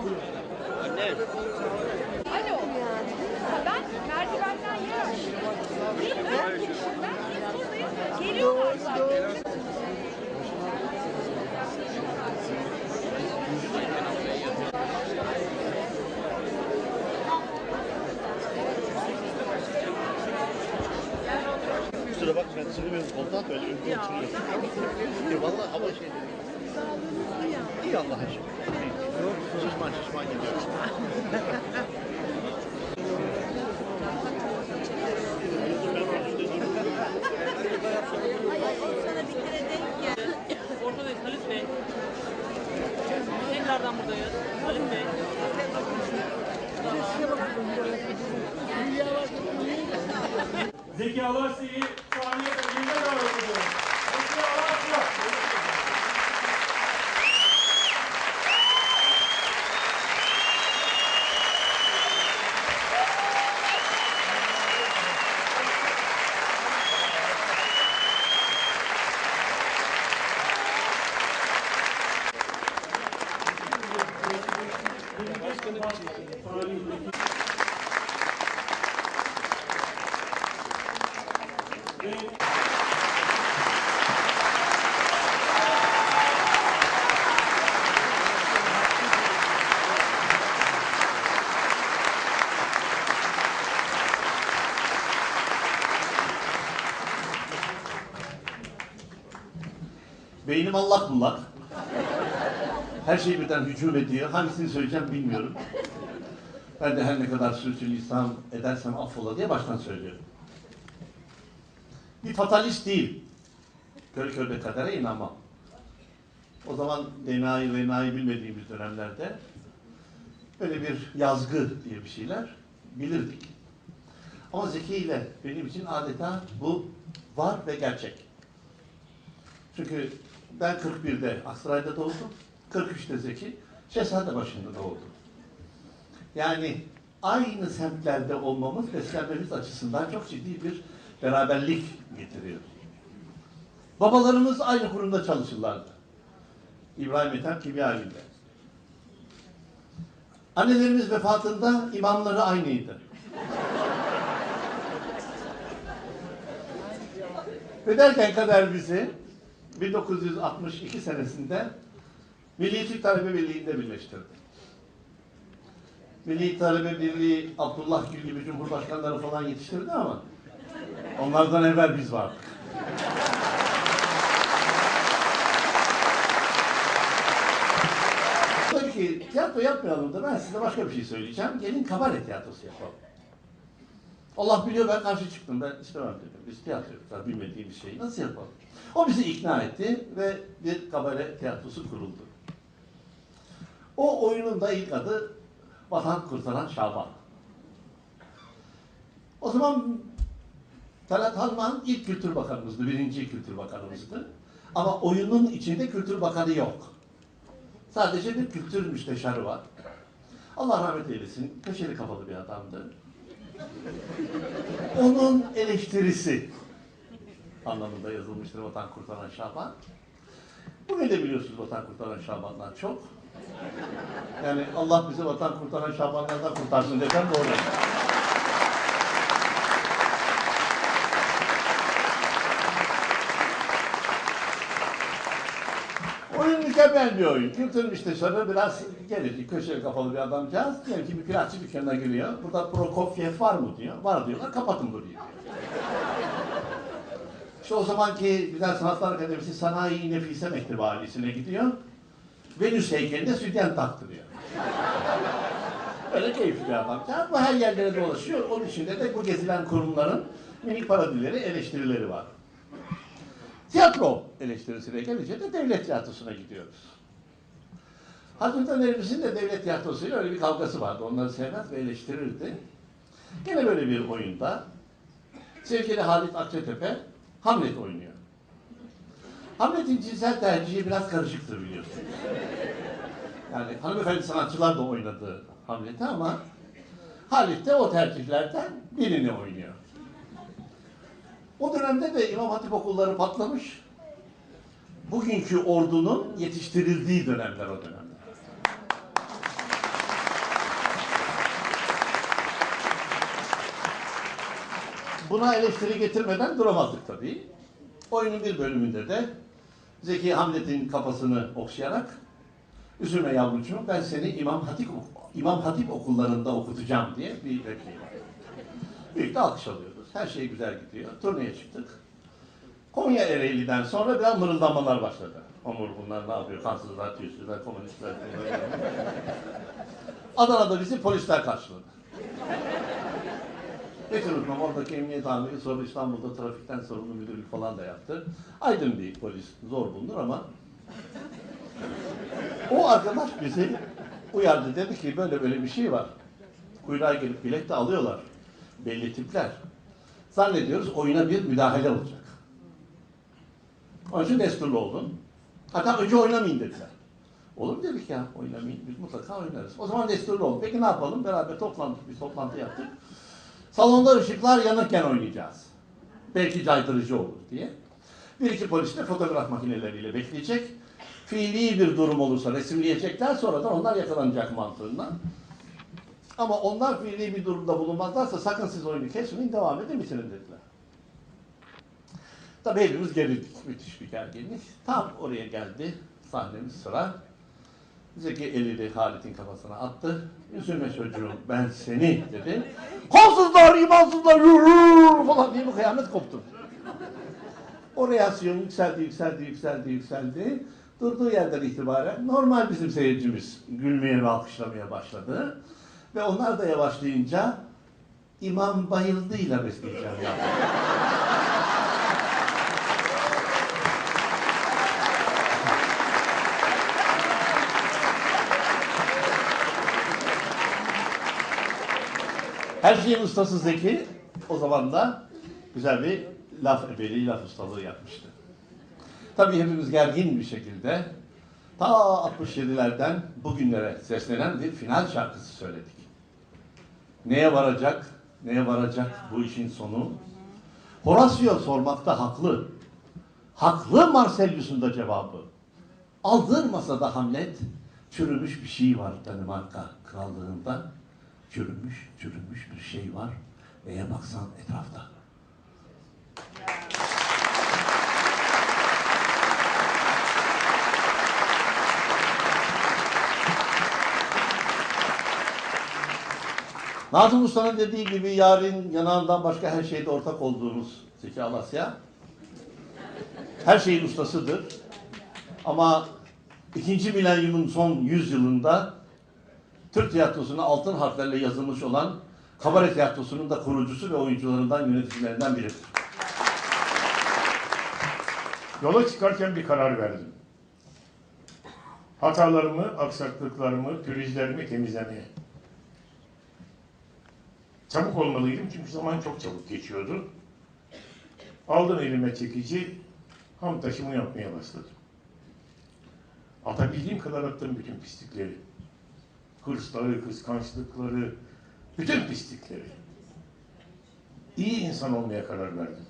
Alo. Ha, Ben merdivenden yer açtım. Ben buradayız. Geliyorlar zaten. Kusura bakma ben sığmıyorum koltuğa böyle önüme oturuyorum. Valla hava şey dedi. İyi Allah'a şükür. Şişman gidiyoruz. Ortadayız Halit Bey. Tekrardan buradayız. Halit Bey. Zeki Alasya'yı sahneye yerine davet ediyorum. Zeki Alasya. Beynim allak bullak. Her şey birden hücum ediyor. Hangisini söyleyeceğim bilmiyorum. Ben de her ne kadar sürçülisan edersem affola diye baştan söylüyorum. Bir fatalist değil. Körü körbe kadere inanmam. O zaman DNA'yı VNA'yı bilmediğimiz dönemlerde böyle bir yazgı diye bir şeyler bilirdik. Ama Zeki ile benim için adeta bu var ve gerçek. Çünkü ben 41'de Aksaray'da doğdum. 43'te Zeki Şehzadebaşı'nda doğdu. Yani aynı semtlerde olmamız beslenmemiz açısından çok ciddi bir beraberlik getiriyor. Babalarımız aynı kurumda çalışırlardı. İbrahim Ethem Kimya Evi'nde. Annelerimiz vefatında imamları aynıydı. Ve derken kader bizi 1962 senesinde Milli Türk Talebe Birliği'nde birleştirdi. Milli Talebe Birliği Abdullah Gül gibi cumhurbaşkanları falan yetiştirdi ama onlardan evvel biz vardık. Tabii ki tiyatro yapmayalım da ben size başka bir şey söyleyeceğim. Gelin kabare tiyatrosu yapalım. Allah biliyor ben karşı çıktım. Ben istemem dedim. Biz tiyatro yapacağız. Bilmediğimiz şeyi nasıl yapalım? O bizi ikna etti ve bir kabare tiyatrosu kuruldu. O oyunun da ilk adı Vatan Kurtaran Şaban. O zaman Talat Halman ilk Kültür Bakanımızdı, birinci Kültür Bakanımızdı. Ama oyunun içinde Kültür Bakanı yok. Sadece bir kültür müsteşarı var. Allah rahmet eylesin, köşeli kafalı bir adamdı. Onun eleştirisi anlamında yazılmıştır Vatan Kurtaran Şaban. Bugün de biliyorsunuz Vatan Kurtaran Şaban'dan çok. Yani Allah bizi Vatan Kurtaran Şabanlardan kurtarsın desem doğru. Mükemmel bir oyun. Kültür müsteşarı biraz gerici, köşeli kafalı bir adamcağız. Diyelim ki bir plakçı dükkanına giriyor. Burada Prokofiev var mı diyor. Var diyorlar. Kapatın burayı diyor. İşte o zamanki Güzel Sanatlar Akademisi Sanayi Nefise Mektebi ailesine gidiyor. Venüs heykeline sütyen taktırıyor. Öyle keyifli bir adamcağız. Bu her yerlere dolaşıyor. Onun içinde de bu gezilen kurumların minik parodileri, eleştirileri var. Tiyatro eleştirisine gelince de devlet tiyatrosuna gidiyoruz. Hazreti Önerimizin de devlet tiyatrosuyla öyle bir kavgası vardı. Onları sevmez ve eleştirirdi. Gene böyle bir oyunda sevgili Halit Akçatepe Hamlet oynuyor. Hamlet'in cinsel tercihi biraz karışıktır biliyorsunuz. Yani hanımefendi sanatçılar da oynadı Hamlet'i ama Halit de o tercihlerden birini oynuyor. O dönemde de İmam Hatip okulları patlamış. Bugünkü ordunun yetiştirildiği dönemler o dönemler. Buna eleştiri getirmeden duramazdık tabii. Oyunun bir bölümünde de Zeki Hamlet'in kafasını okşayarak üzülme yavrucuğum ben seni İmam Hatip, İmam Hatip okullarında okutacağım diye bir repliği var. Büyük de alkış alıyor. Her şey güzel gidiyor. Turneye çıktık. Konya Ereğli'den sonra biraz mırıldanmalar başladı. Omur bunlar ne yapıyor? Kansızlar, tüysüzler, komünistler. Adana'da bizi polisler karşıladı. Hiç unutmam oradaki emniyet amiri sonra İstanbul'da trafikten sorumlu müdürlük falan da yaptı. Aydın bir polis zor bulunur ama o arkadaş bizi uyardı. Dedi ki böyle böyle bir şey var. Kuyruğa gelip bilet de alıyorlar. Belli tipler. Zannediyoruz oyuna bir müdahale olacak. Onun için desturlu olun. Hatta önce oynamayın dediler. Olur mu dedik ya oynamayın. Biz mutlaka oynarız. O zaman desturlu olun. Peki ne yapalım? Beraber toplandık. Bir toplantı yaptık. Salonda ışıklar yanırken oynayacağız. Belki caydırıcı olur diye. Bir iki polis de fotoğraf makineleriyle bekleyecek. Fiili bir durum olursa resimleyecekler sonra da onlar yakalanacak mantığından. Ama onlar fiili bir durumda bulunmazlarsa sakın siz oyunu kesmeyin devam edin bitirin dediler. Tabii hepimiz gerildik. Müthiş bir gerginlik. Tam oraya geldi sahnemiz sıra. Zeki elini Halit'in kafasına attı. Üzülme çocuğum ben seni dedi. Kansızlar, imansızlar yürür falan diye bir kıyamet koptu. O reaksiyon yükseldi, yükseldi, yükseldi, yükseldi. Durduğu yerden itibaren normal bizim seyircimiz gülmeye ve alkışlamaya başladı. Ve onlar da yavaşlayınca imam bayıldığıyla besleyeceğim yaptı. Her şeyin ustası Zeki o zaman da güzel bir laf ebeliği, laf ustalığı yapmıştı. Tabii hepimiz gergin bir şekilde ta 67'lerden bugünlere seslenen bir final şarkısı söyledik. Neye varacak, neye varacak bu işin sonu? Horacio sormakta haklı. Haklı Marcellus'un da cevabı. Aldırmasa da Hamlet, çürümüş bir şey var Danimarka krallığında. Çürümüş, çürümüş bir şey var. Neye baksan etrafta. Nazım Usta'nın dediği gibi yarın yanağından başka her şeyde ortak olduğumuz Zeki Alasya her şeyin ustasıdır. Ama ikinci milenyumun son yüzyılında Türk tiyatrosuna altın harflerle yazılmış olan Kabare Tiyatrosu'nun da kurucusu ve oyuncularından, yöneticilerinden biridir. Yola çıkarken bir karar verdim. Hatalarımı, aksaklıklarımı, pürüzlerimi temizlemeye. Çabuk olmalıydım çünkü zaman çok çabuk geçiyordu. Aldım elime çekici, ham taşımı yapmaya başladım. Atabildiğim kadar attım bütün pislikleri. Hırsları, kıskançlıkları, bütün pislikleri. İyi insan olmaya karar verdim.